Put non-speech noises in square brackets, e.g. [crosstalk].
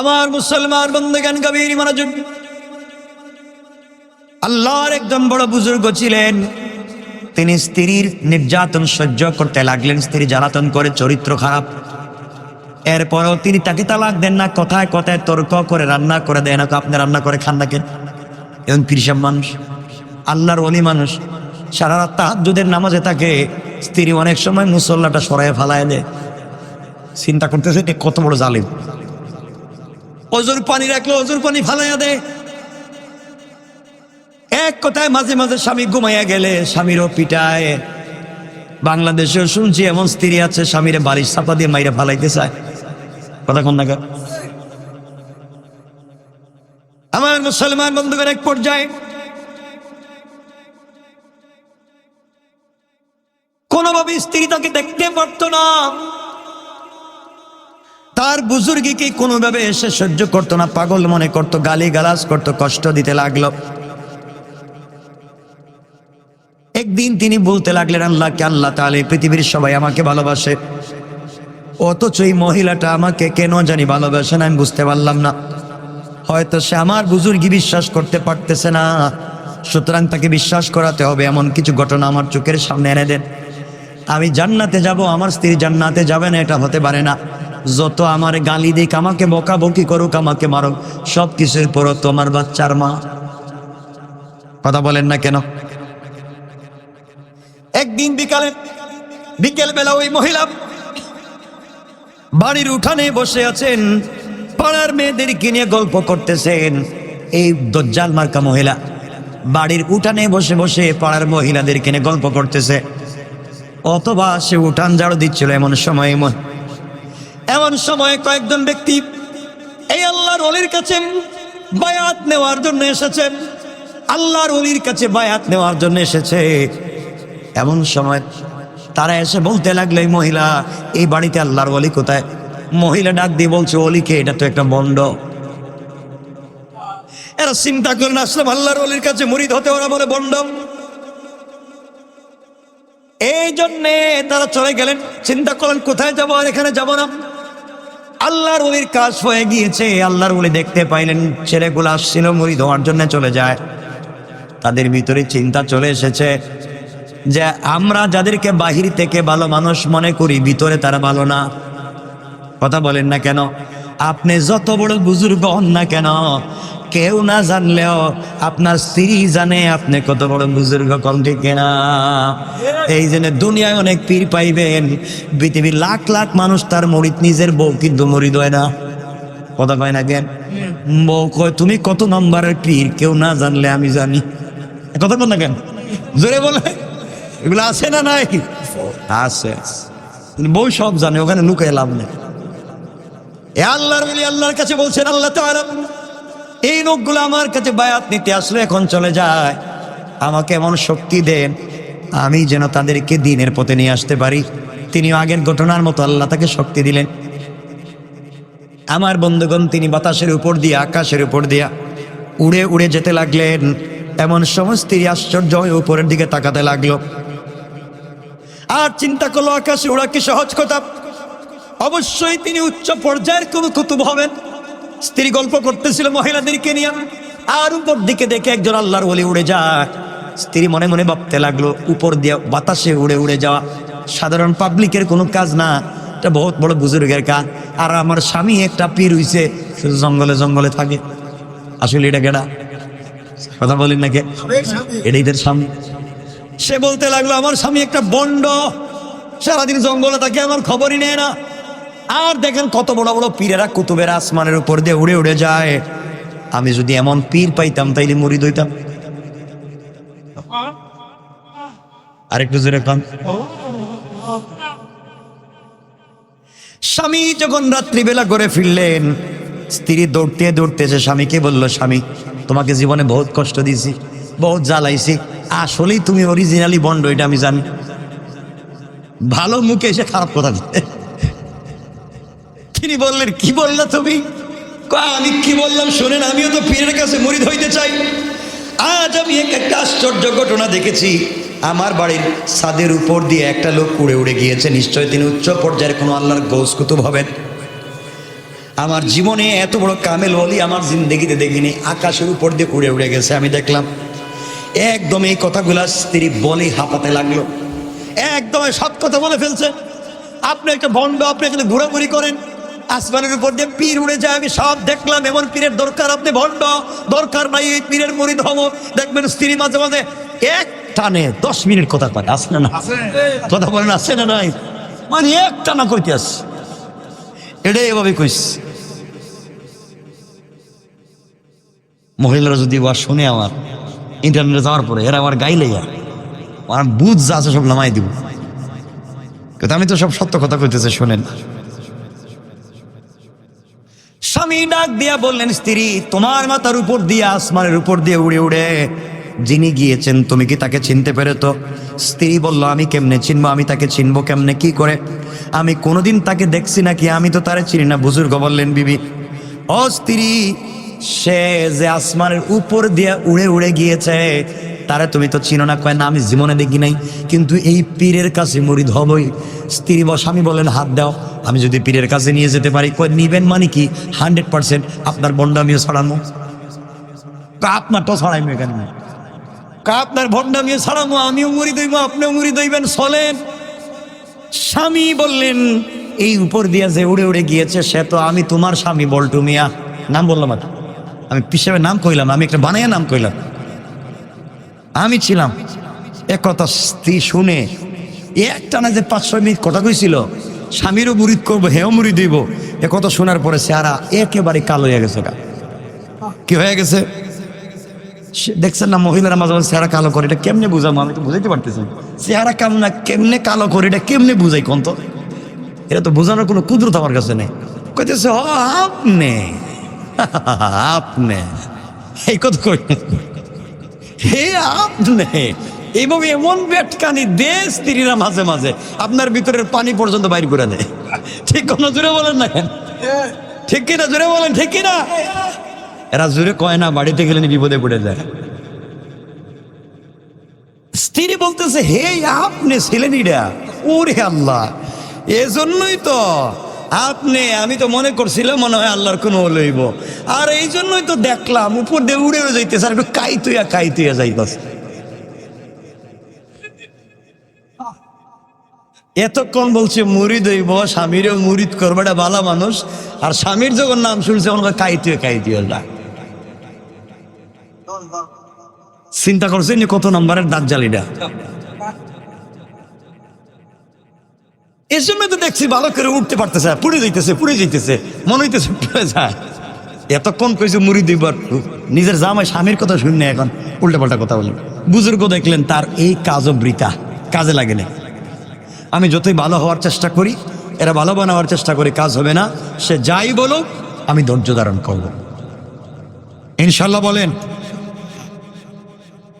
আমার মুসলমান বন্ধুগান কবির আল্লাহর একজন বড় বুজুর্গ ছিলেন। তিনি স্ত্রীর নির্যাতন সহ্য করতে লাগলেন, স্ত্রী জ্বালাতন করে, চরিত্র খারাপ। এরপরও তিনি তাকে তালাক দেন না, কথায় কথায় তর্ক করে, রান্না করে দেন। আপনি রান্না করে খান না কেন এবং কৃষক মানুষ, আল্লাহর অলি মানুষ। সারা রাত তাহাজুদের নামাজে থাকে স্ত্রী অনেক সময় মুসল্লাটা সরাই ফালায় দেয়। চিন্তা করতেছে কত বড় জালিম। অজুর পানি রাখলে অজুর পানি ফালাইয়া দেয় এক কথায় মাঝে মাঝে স্বামী ঘুমাইয়া গেলে স্বামীরও পিটায়। বাংলাদেশেও শুনছি এমন স্ত্রী আছে, স্বামীরে বাড়ির চাপা দিয়ে মাইরে ফালাইতে চায়। কথা কোন নাগাদ আমার মুসলমান বন্ধুগণ, এক পর্যায়ে কোনোভাবে স্ত্রী তাকে দেখতে পারতো না। তার বুজুর্গিকে কোনোভাবে এসে সহ্য করতো না? পাগল মনে করতো গালি গালাজ করতো, কষ্ট দিতে লাগল। একদিন তিনি বলতে লাগলেন, আল্লাহকে, আল্লাহ তাহলে পৃথিবীর সবাই আমাকে ভালোবাসে। অথচ এই মহিলাটা আমাকে কেন জানি ভালোবাসে না, আমি বুঝতে পারলাম না। হয়তো সে আমার বুজুর্গি বিশ্বাস করতে পারতেছে না। সুতরাং তাকে বিশ্বাস করাতে হবে, এমন কিছু ঘটনা আমার চোখের সামনে এনে দেন। আমি জান্নাতে যাব, আমার স্ত্রী জান্নাতে যাবে না, এটা হতে পারে না। যত আমার গালি দিক, আমাকে বকাবকি করুক, আমাকে মারুক, সব কিছুর পরও তোমার বাচ্চার মা। কথা বলেন না কেন? একদিন বিকালে বিকেল বেলা ওই মহিলা বাড়ির উঠানে বসে আছেন, পাড়ার মেয়েদেরকে নিয়ে গল্প করতেছেন। এই দজ্জাল মার্কা মহিলা বাড়ির উঠানে বসে বসে পাড়ার মহিলাদের কিনে গল্প করতেছে। অথবা সে উঠান ঝাড়ু দিচ্ছিল এমন সময় এমন সময় কয়েকজন ব্যক্তি এই আল্লাহর অলির কাছে বায়াত নেওয়ার জন্য এসেছেন। আল্লাহর অলির কাছে বায়াত নেওয়ার জন্য এসেছে। এমন সময় তারা এসে বলতে লাগল, এই মহিলা, এই বাড়িতে আল্লাহর অলি কোথায়? মহিলা ডাক দিয়ে বলছে অলিকে এটা তো একটা বন্ড। এরা চিন্তা করেন আসলাম আল্লাহর অলির কাছে মুরিদ হতে ওরা বলে বন্ড। এই জন্যে তারা চলে গেলেন। চিন্তা করলেন, কোথায় যাব আর এখানে যাব না? আল্লাহর ওলির কাজ হয়ে গিয়েছে। আল্লাহর ওলি দেখতে পাইলেন, ছেলেগুলো আসছিল, মুড়ি ধোয়ার জন্য চলে যায়। তাদের ভিতরে চিন্তা চলে এসেছে যে আমরা যাদেরকে বাহির থেকে ভালো মানুষ মনে করি, ভিতরে তারা ভালো না। কথা বলেন না কেন? আপনি যত বড় বুজুর্গ হন না কেন? কেউ না জানলেও আপনার স্ত্রী জানে আপনি কত বড় বুজুর্গ, কম ঠিক না এই জন্য দুনিয়ায় অনেক পীর পাইবেন। পৃথিবীর লাখ লাখ মানুষ তার মরিদ নিজের বউ, কিন্তু মরিদ হয় না। কথা কয় না কেন? বউ কয়, তুমি কত নম্বরের পীর? কেউ না জানলে আমি জানি। কথা বল না কেন? জোরে বলে। এগুলো আছে না নাই? আছে। বউ সব জানে, ওখানে লুকায় লাভ নেই। আল্লাহর আল্লাহর কাছে বলছেন, আল্লাহ তাআলা এই লোকগুলো আমার কাছে বায়াত নিতে আসলে, এখন চলে যায়। আমাকে এমন শক্তি দেন, আমি যেন তাদেরকে দিনের পথে নিয়ে আসতে পারি। তিনি আগের ঘটনার মতো আল্লাহ তাকে শক্তি দিলেন। আমার বন্ধুগণ, তিনি বাতাসের উপর দিয়ে, আকাশের উপর দিয়া উড়ে উড়ে যেতে লাগলেন। এমন সমস্ত আশ্চর্য হয়ে উপরের দিকে তাকাতে লাগল। আর চিন্তা করল, আকাশে ওরা কি সহজ কথা। অবশ্যই তিনি উচ্চ পর্যায়ের কোনো কুতুব হবেন। স্ত্রী গল্প করতেছিল মহিলাদেরকে নিয়ে। আর উপর দিকে দেখে একজন আল্লাহর বলে উড়ে যায়। স্ত্রী মনে মনে ভাবতে লাগল, উপর দিয়ে বাতাসে উড়ে উড়ে যাওয়া সাধারণ পাবলিকের কোনো কাজ না। এটা বহুত বড় বুজুর্গের কাজ। আর আমার স্বামী একটা পীর হইছে, শুধু জঙ্গলে জঙ্গলে থাকে। আসলে এটা কেডা? কথা বলেন নাকি এটাই তার স্বামী। সে বলতে লাগল, আমার স্বামী একটা বন্ড। সারাদিন জঙ্গলে থাকে, আমার খবরই নেয় না। আর দেখেন কত বড় বড় পীরেরা কুতুবের আসমানের উপর দিয়ে উড়ে উড়ে যায়। আমি যদি এমন পীর পাইতাম, তাইলে মুড়ি দইতাম। আরেকটু জোরে কন। স্বামী যখন রাত্রিবেলা করে ফিরলেন, স্ত্রী দৌড়তে দৌড়তে এসে স্বামীকে বলল, স্বামী, তোমাকে জীবনে বহুত কষ্ট দিয়েছি, বহুত জ্বালাইছি। আসলেই তুমি অরিজিনালি বন্ড, এটা আমি জানি। ভালো মুখে এসে খারাপ কথা দিতে তিনি বললেন, কি বললা তুমি? আমি কি বললাম শোনেন, আমিও তো পীরের কাছে মরিদ হইতে চাই। আজ আমি এক, একটা আশ্চর্য ঘটনা দেখেছি। আমার বাড়ির ছাদের উপর দিয়ে একটা লোক উড়ে উড়ে গিয়েছে। নিশ্চয় তিনি উচ্চ পর্যায়ের কোনো আল্লাহর গৌস কুতুব হবেন। আমার জীবনে এত বড় কামেল অলি আমার জিন্দগিতে দেখিনি। আকাশের উপর দিয়ে উড়ে উড়ে গেছে। আমি দেখলাম, একদম এই কথাগুলা স্ত্রী বলে হাঁপাতে লাগল। একদম সব কথা বলে ফেলছে। আপনি একটা ভণ্ড আপনি এখানে ঘোরাঘুরি করেন। আসমানের উপর দিয়ে পীর উড়ে যায় আমি সব দেখলাম এমন পীরের দরকার আপনি ভণ্ড দরকার নাই এই পীরের মরিদ হব। দেখবেন স্ত্রী মাঝে মাঝে এক টানে দশ মিনিট কথা কয় আসে না কথা বলেন আসে না নাই? মানে এক টানা কইতে আস এটাই এভাবে কইস মহিলারা যদি ওয়া শুনে আমার ইন্টারনেটে যাওয়ার পরে এরা আমার গাইলে যা আমার বুঝ যা আছে সব নামাই দিব। কিন্তু আমি তো সব সত্য কথা কইতেছে শোনেন। স্বামী ডাক দিয়া বললেন, স্ত্রী, তোমার মাথার উপর দিয়ে, আসমানের উপর দিয়ে উড়ে উড়ে। যিনি গিয়েছেন, তুমি কি তাকে চিনতে পেরে তো স্ত্রী বলল, আমি কেমনে চিনবো? আমি তাকে চিনবো কেমনে? কি করে? আমি কোনোদিন তাকে দেখছি নাকি? আমি তো তারে চিনি না, বুজুর্গ বললেন বিবি। ও স্ত্রী, সে যে আসমানের উপর দিয়ে উড়ে উড়ে গিয়েছে তারে তুমি তো চিনো না, কয় না, আমি জীবনে দেখি নাই। কিন্তু এই পীরের কাছে মরিদ হবই। স্ত্রী বা স্বামী বলেন, হাত দাও, আমি যদি পীরের কাছে নিয়ে যেতে পারি। কয়, নিবেন মানে কি? হান্ড্রেড পার্সেন্ট আপনার বন্ডামিও ছড়ানো আপনারটাও ছড়াইমো এখানে আপনার ভণ্ডামিও ছড়ানো আমিও মুড়ি দইব আপনিও মুড়ি দইবেন চলেন। স্বামী বললেন, এই উপর দিয়ে যে উড়ে উড়ে গিয়েছে, সে তো আমি তোমার স্বামী বল্টু মিয়া। নাম বললাম আর আমি পিসাবে নাম কইলাম, আমি একটা বানাইয়া নাম কইলাম। আমি ছিলাম। এক কথা স্ত্রী শুনে। একটা না যে পাঁচ, ছয় মিনিট কথা কইছিল, স্বামীরও মুরিদ করব, হেও মুড়ি দিব এ কথা শোনার পরে চেহারা একেবারে কালো হয়ে গেছে। কি হয়ে গেছে? দেখছেন না, মহিলারা মাঝে মাঝে চেহারা কালো করে, এটা কেমনে বুঝাবো? আমি তো বুঝাইতে পারতেছি। চেহারা কেমন না, কেমনে কালো করে, এটা কেমনে বুঝাই কোন তো? এটা তো বোঝানোর কোনো কুদরত আমার কাছে নেই। কইতেছে আপনি। আপনি। [laughs] এই কথা কই? হে আপনি! এবং এমন বেটকানি দে স্ত্রীরা মাঝে মাঝে, আপনার ভিতরের পানি পর্যন্ত বাইর করে দেয়। ঠিক কোন জোরে বলেন না কেন? ঠিক কিনা? জোরে বলেন, ঠিক কিনা? এরা জোরে কয় না, বাড়িতে গেলে বিপদে পড়ে যায়। স্ত্রী বলতেছে, হে আপনি ছিলেন ইরা ওরে আল্লাহ, এজন্যই তো আপনি, আমি তো মনে করছিলাম মনে হয় আল্লাহর কোনো লইব আর এই জন্যই তো দেখলাম, উপর দিয়ে উড়ে যাইতেছে, আর একটু কাই তুইয়া কাই তুইয়া যাইতেছে। এতক্ষণ বলছে মুড়ি দইব স্বামীরও মুড়িদ করবে, এটা ভালো মানুষ। আর স্বামীর যখন নাম শুনছে ওনাকে কাই তুই কাই যা চিন্তা করছেন যে কত নম্বরের দাঁত জালিটা এর জন্য তো দেখছি ভালো করে উঠতে পারতেছে, পুড়ে যাইতেছে পুড়ে যাইতেছে। মনে হইতেছে পুড়ে যায়। এতক্ষণ কইছে মুড়ি দুইবার নিজের জামাই স্বামীর কথা শুনে এখন উল্টা পাল্টা কথা বলেন বুজুর্গ দেখলেন তার এই কাজও বৃতা কাজে লাগে না আমি যতই ভালো হওয়ার চেষ্টা করি, এরা ভালো বানাবার চেষ্টা করি কাজ হবে না। সে যাই বলো আমি ধৈর্য ধারণ করব। ইনশাল্লাহ বলেন